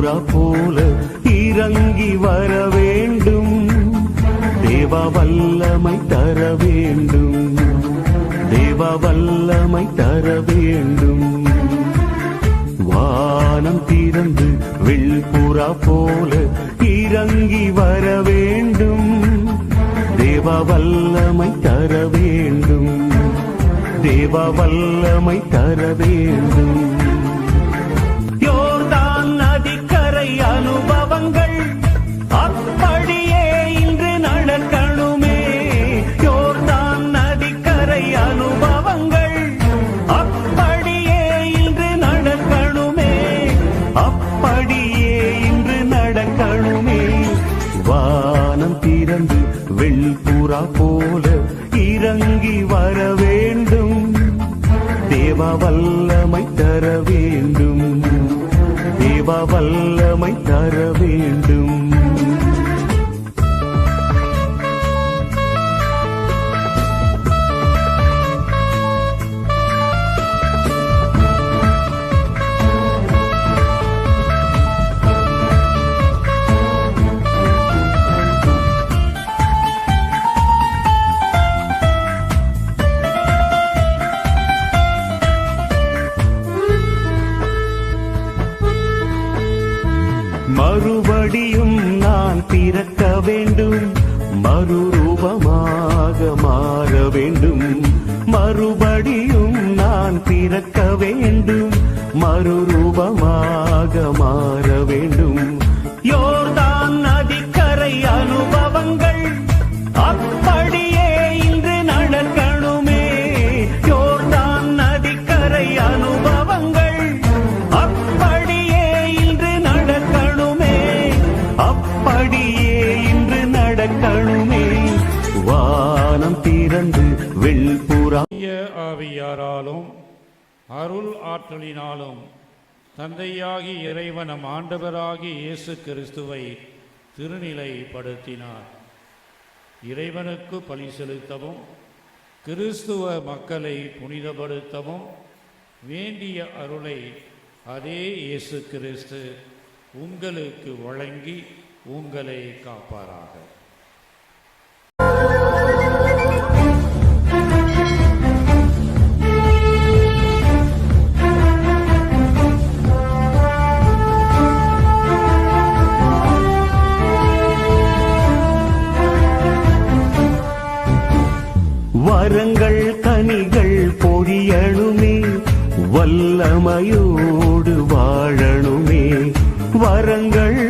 புறா போல இறங்கி வர வேண்டும். தேவா வல்லமை தர வேண்டும். தேவா வல்லமை தர வேண்டும். வானம் திறந்து வெள்புறா போல இறங்கி வர வேண்டும். தேவா வல்லமை தர வேண்டும். தேவா வல்லமை தர வேண்டும். வல்லமை தர வேண்டும். தேவா வல்லமை தர வேண்டும். மறுரூபமாக மாற வேண்டும். யோர்தான் நதிக்கரை அனுபவங்கள் அப்படியே இன்று நடக்கணுமே. யோர்தான் நதிக்கரை அனுபவங்கள் அப்படியே இன்று நடக்கணுமே. அப்படியே இன்று நடக்கணுமே. வானம் திறந்து வெள்புறா ஆவியாராலும் அருள் ஆற்றலினாலும் தந்தையாகி இறைவனம் ஆண்டவராகி இயேசு கிறிஸ்துவை திருநிலைப்படுத்தினார். இறைவனுக்கு பலி செலுத்தவும் கிறிஸ்துவ மக்களை புனிதப்படுத்தவும் வேண்டிய அருளை அதே இயேசு கிறிஸ்து உங்களுக்கு வழங்கி உங்களை காப்பாராக. மரங்கள் கனிகள் பொழியணுமே வல்லமையோடு வாழணுமே. வரங்கள்